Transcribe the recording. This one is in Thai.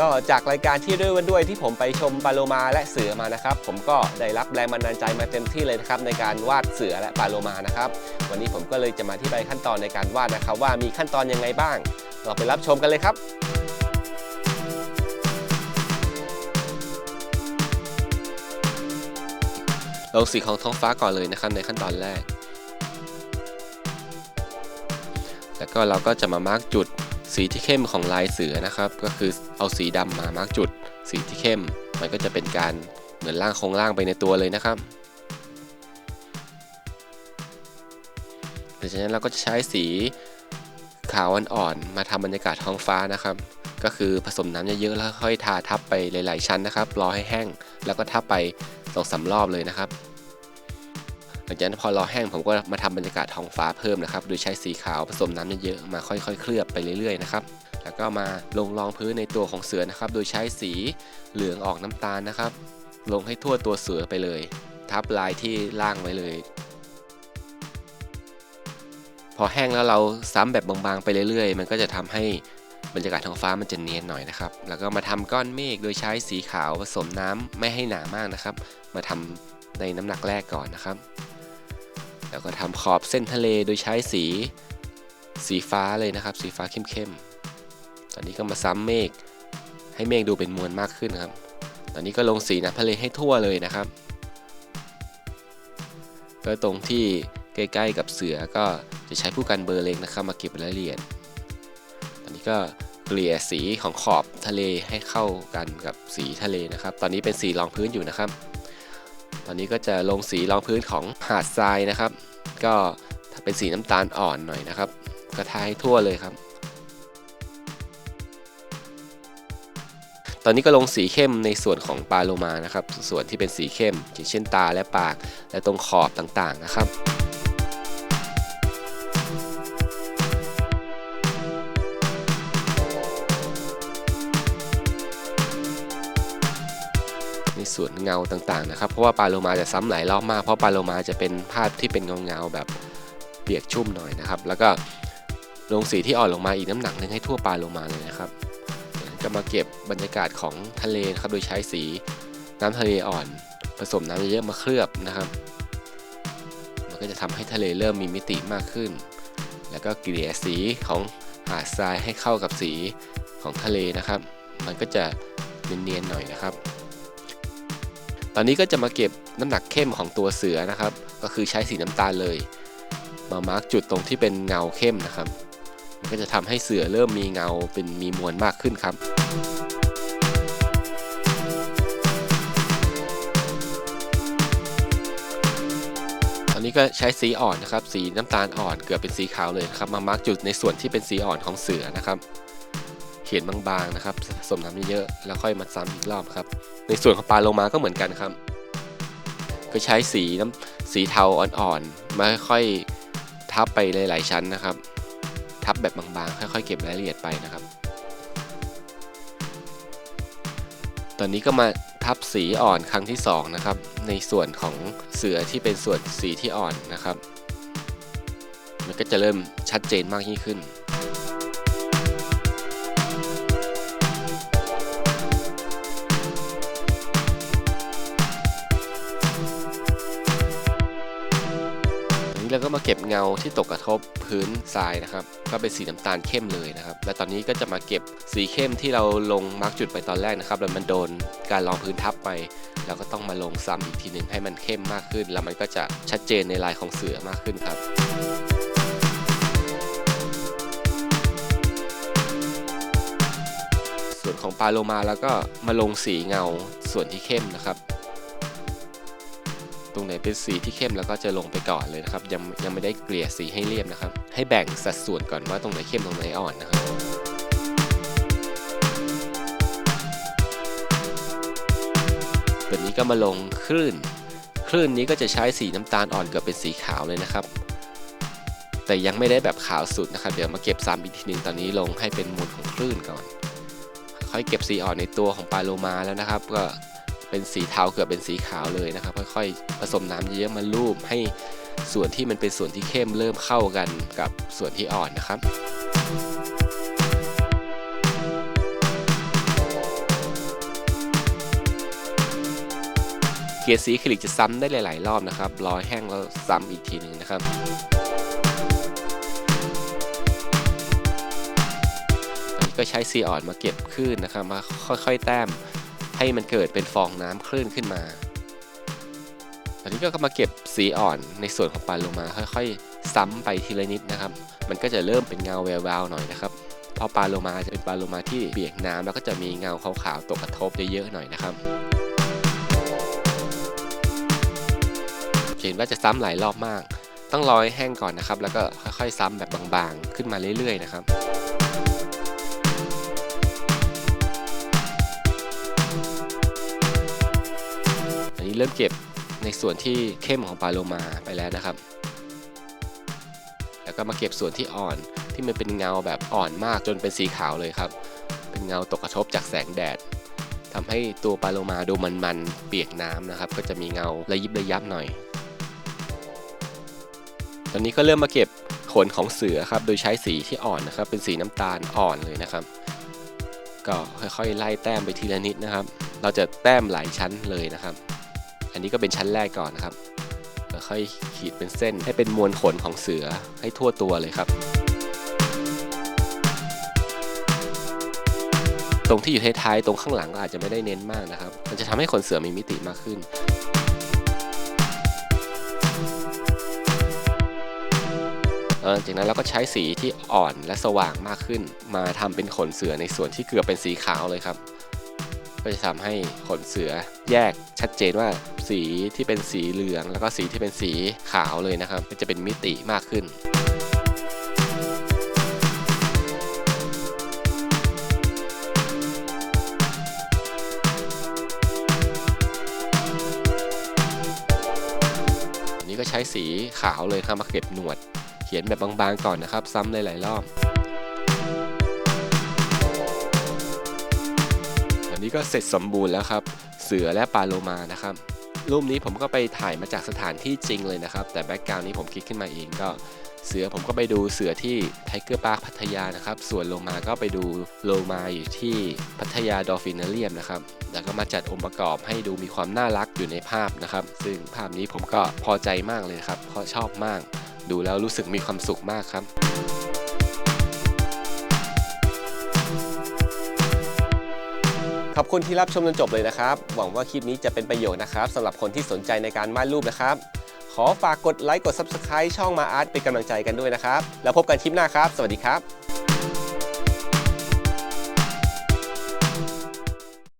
ก็จากรายการที่ด้วยวันด้วยที่ผมไปชมปลาโลมาและเสือมานะครับ ผมก็ได้รับแรงบันดาลใจมาเต็มที่เลยนะครับในการวาดเสือและปลาโลมานะครับ วันนี้ผมก็เลยจะมาที่ใบขั้นตอนในการวาดนะครับ ว่ามีขั้นตอนยังไงบ้าง เราไปรับชมกันเลยครับลงสีของท้องฟ้าก่อนเลยนะครับในขั้นตอนแรก แล้วก็เราก็จะมามาร์กจุด สีที่เข้มของลายเสือนะครับ ก็คือเอาสีดำมามาร์กจุด สีที่เข้ม มันก็จะเป็นการเหมือนล่างโครงล่างไปในตัวเลยนะครับหลังนั้นเราก็จะใช้สีขาวอ่อนๆมาทำบรรยากาศท้องฟ้านะครับ ก็คือผสมน้ำเยอะๆแล้วค่อยทาทับไปหลาย ๆ ชั้นนะครับ รอให้แห้ง แล้วก็ทับไปสองสารอบเลยนะครับ ลังจากนั้นพอรอแห้งผมก็มาทำบรรยากาศท้องฟ้าเพิ่มนะครับโดยใช้สีขาวผสมน้ำเยอะๆมาค่อยๆ เคลือบไปเรื่อยๆนะครับแล้วก็มาลงรองพื้นในตัวของเสือนะครับ โดยใช้สีเหลืองออกน้ำตาลนะครับ ลงให้ทั่วตัวเสือไปเลย ทับลายที่ล่างไว้เลย พอแห้งแล้วเราซ้ำแบบบางๆไปเรื่อยๆ มันก็จะทำให้บรรยากาศท้องฟ้ามันจะเนียนหน่อยนะครับ แล้วก็มาทำก้อนเมฆโดยใช้สีขาวผสมน้ำไม่ให้หนามากนะครับ มาทำในน้ำหนักแรกก่อนนะครับ แล้วก็ทำขอบเส้นทะเลโดยใช้สี สีฟ้าเลยนะครับ สีฟ้าเข้มๆ ตอนนี้ก็มาซ้ำเมฆให้เมฆดูเป็นมวลมากขึ้นครับ ตอนนี้ก็ลงสีน้ำทะเลให้ทั่วเลยนะครับ ก็ตรงที่ใกล้ๆกับเสือก็จะใช้ผู้กันเบอร์เล็กนะครับมาเก็บรายละเอียด ตอนนี้ก็เกลี่ยสีของขอบทะเลให้เข้ากันกับสีทะเลนะครับ ตอนนี้เป็นสีรองพื้นอยู่นะครับ ตอนนี้ก็จะลงสีรองพื้นของหาดทรายนะครับ ก็ถ้าเป็นสีน้ำตาลอ่อนหน่อยนะครับก็ทาให้ทั่วเลยครับ ตอนนี้ก็ลงสีเข้มในส่วนของปลาโลมานะครับ ส่วนที่เป็นสีเข้มอย่างเช่นตาและปากและตรงขอบต่างๆนะครับ ในส่วนเงาต่างๆนะครับ เพราะว่าปลาโลมาจะซ้ำหลายรอบมาก เพราะปลาโลมาจะเป็นภาพที่เป็นเงาๆแบบเปียกชุ่มหน่อยนะครับ แล้วก็ลงสีที่อ่อนลงมาอีกน้ำหนักนึงให้ทั่วปลาโลมาเลยนะครับจากนั้นก็มาเก็บบรรยากาศของทะเลครับโดยใช้สีน้ำทะเลอ่อน ผสมน้ำเยอะๆมาเคลือบนะครับ มันก็จะทำให้ทะเลเริ่มมีมิติมากขึ้น แล้วก็เกลี่ยสีของหาดทรายให้เข้ากับสีของทะเลนะครับ มันก็จะเนียนๆหน่อยนะครับ ตอนนี้ก็จะมาเก็บน้ำหนักเข้มของตัวเสือนะครับ ก็คือใช้สีน้ำตาลเลย มามาร์กจุดตรงที่เป็นเงาเข้มนะครับ มันก็จะทำให้เสือเริ่มมีเงาเป็นมีมวลมากขึ้นครับตอนนี้ก็ใช้สีอ่อนนะครับ สีน้ำตาลอ่อนเกือบเป็นสีขาวเลยนะครับ มามาร์กจุดในส่วนที่เป็นสีอ่อนของเสือนะครับ ขียนบางๆนะครับผสมน้ำเยอะๆแล้วค่อยมาซ้ำอีกรอบครับ ในส่วนของปลาโลมาก็เหมือนกันครับ ก็ใช้สีน้ำสีเทาอ่อนๆมาค่อยๆทับไปหลายๆชั้นนะครับ ทับแบบบางๆ ค่อยๆ เก็บรายละเอียดไปนะครับ ตอนนี้ก็มาทับสีอ่อนครั้งที่สองนะครับในส่วนของเสือที่เป็นส่วนสีที่อ่อนนะครับ มันก็จะเริ่มชัดเจนมากยิ่งขึ้น อันนี้เราก็มาเก็บเงาที่ตกกระทบพื้นทรายนะครับก็เป็นสีน้ำตาลเข้มเลยนะครับ และตอนนี้ก็จะมาเก็บสีเข้มที่เราลงมาร์กจุดไปตอนแรกนะครับแล้วมันโดนการรองพื้นทับไปเราก็ต้องมาลงซ้ำอีกทีหนึ่งให้มันเข้มมากขึ้น แล้วมันก็จะชัดเจนในลายของเสือมากขึ้นครับส่วนของปลาโลมาแล้วก็มาลงสีเงาส่วนที่เข้มนะครับ ตรงไหนเป็นสีที่เข้มแล้วก็จะลงไปก่อนเลยนะครับยังยังไม่ได้เกลี่ยสีให้เรียบนะครับ ให้แบ่งสัดส่วนก่อนว่าตรงไหนเข้มตรงไหนอ่อนนะครับตัวนี้ก็มาลงคลื่น คลื่นนี้ก็จะใช้สีน้ำตาลอ่อนเกือบเป็นสีขาวเลยนะครับ แต่ยังไม่ได้แบบขาวสุดนะครับ เดี๋ยวมาเก็บซ้ำอีกทีหนึ่งตอนนี้ลงให้เป็นมุดของคลื่นก่อน ค่อยเก็บสีอ่อนในตัวของปลาโลมาแล้วนะครับ ก็ เป็นสีเทาเกือบเป็นสีขาวเลยนะครับค่อยๆผสมน้ำเยอะๆมาลูบให้ส่วนที่มันเป็นส่วนที่เข้มเริ่มเข้ากันกับส่วนที่อ่อนนะครับเกียร์สีคลิกจะซ้ำได้หลาย ๆ รอบนะครับ รอยแห้งแล้วซ้ำอีกทีหนึ่งนะครับ ก็ใช้สีอ่อนมาเก็บขึ้นนะครับ มาค่อย ๆ แต้ม ให้มันเกิดเป็นฟองน้ำคลื่นขึ้นมาอันนี้ก็มาเก็บสีอ่อนในส่วนของปลาโลมา ค่อยๆ ซ้ำไปทีละนิดนะครับ มันก็จะเริ่มเป็นเงาแววๆหน่อยนะครับพราะปลาโลมาจะเป็นปลาโลมาที่เปียกน้ำแล้วก็จะมีเงาขาวๆตกกระทบเยอะๆหน่อยนะครับเห็นว่าจะซ้ำหลายรอบมาก ต้องรอให้แห้งก่อนนะครับ แล้วก็ค่อยๆ ซ้ำแบบบางๆ ขึ้นมาเรื่อยๆ นะครับ นี้เริ่มเก็บในส่วนที่เข้มของปลาโลมาไปแล้วนะครับ แล้วก็มาเก็บส่วนที่อ่อนที่มันเป็นเงาแบบอ่อนมากจนเป็นสีขาวเลยครับ เป็นเงาตกกระทบจากแสงแดดทำให้ตัวปลาโลมาดูมันๆเปียกน้ำนะครับ ก็จะมีเงาระยิบระยับหน่อย ตอนนี้ก็เริ่มมาเก็บขนของเสือครับ โดยใช้สีที่อ่อนนะครับ เป็นสีน้ำตาลอ่อนเลยนะครับ ก็ค่อยๆ ไล่แต้มไปทีละนิดนะครับ เราจะแต้มหลายชั้นเลยนะครับ อันนี้ก็เป็นชั้นแรกก่อนนะครับค่อยขีดเป็นเส้นให้เป็นมวลขนของเสือให้ทั่วตัวเลยครับ ตรงที่อยู่ท้ายๆตรงข้างหลังก็อาจจะไม่ได้เน้นมากนะครับ มันจะทำให้ขนเสือมีมิติมากขึ้นจากนั้นเราก็ใช้สีที่อ่อนและสว่างมากขึ้น มาทำเป็นขนเสือในส่วนที่เกือบเป็นสีขาวเลยครับ ก็จะทำให้ขนเสือแยกชัดเจนว่าสีที่เป็นสีเหลือง แล้วก็สีที่เป็นสีขาวเลยนะครับมันจะเป็นมิติมากขึ้นอันนี้ก็ใช้สีขาวเลยครับมาเก็บหนวด เขียนแบบบางๆก่อนนะครับ ซ้ำหลายๆรอบ นี้ก็เสร็จสมบูรณ์แล้วครับ เสือและปลาโลมานะครับ รูปนี้ผมก็ไปถ่ายมาจากสถานที่จริงเลยนะครับ แต่แบ็กกราวน์นี้ผมคิดขึ้นมาเองก็เสือผมก็ไปดูเสือที่ไทเกอร์พาร์คพัทยานะครับ ส่วนโลมาก็ไปดูโลมาอยู่ที่พัทยาดอลฟินเรียมนะครับ แล้วก็มาจัดองค์ประกอบให้ดูมีความน่ารักอยู่ในภาพนะครับ ซึ่งภาพนี้ผมก็พอใจมากเลยครับ เพราะชอบมาก ดูแล้วรู้สึกมีความสุขมากครับ ขอบคุณที่รับชมจนจบเลยนะครับ หวังว่าคลิปนี้จะเป็นประโยชน์นะครับสำหรับคนที่สนใจในการวาดรูปนะครับ ขอฝากกดไลค์กด Subscribe ช่องมาอาร์ตเป็นกำลังใจกันด้วยนะครับ แล้วพบกันคลิปหน้าครับ สวัสดีครับ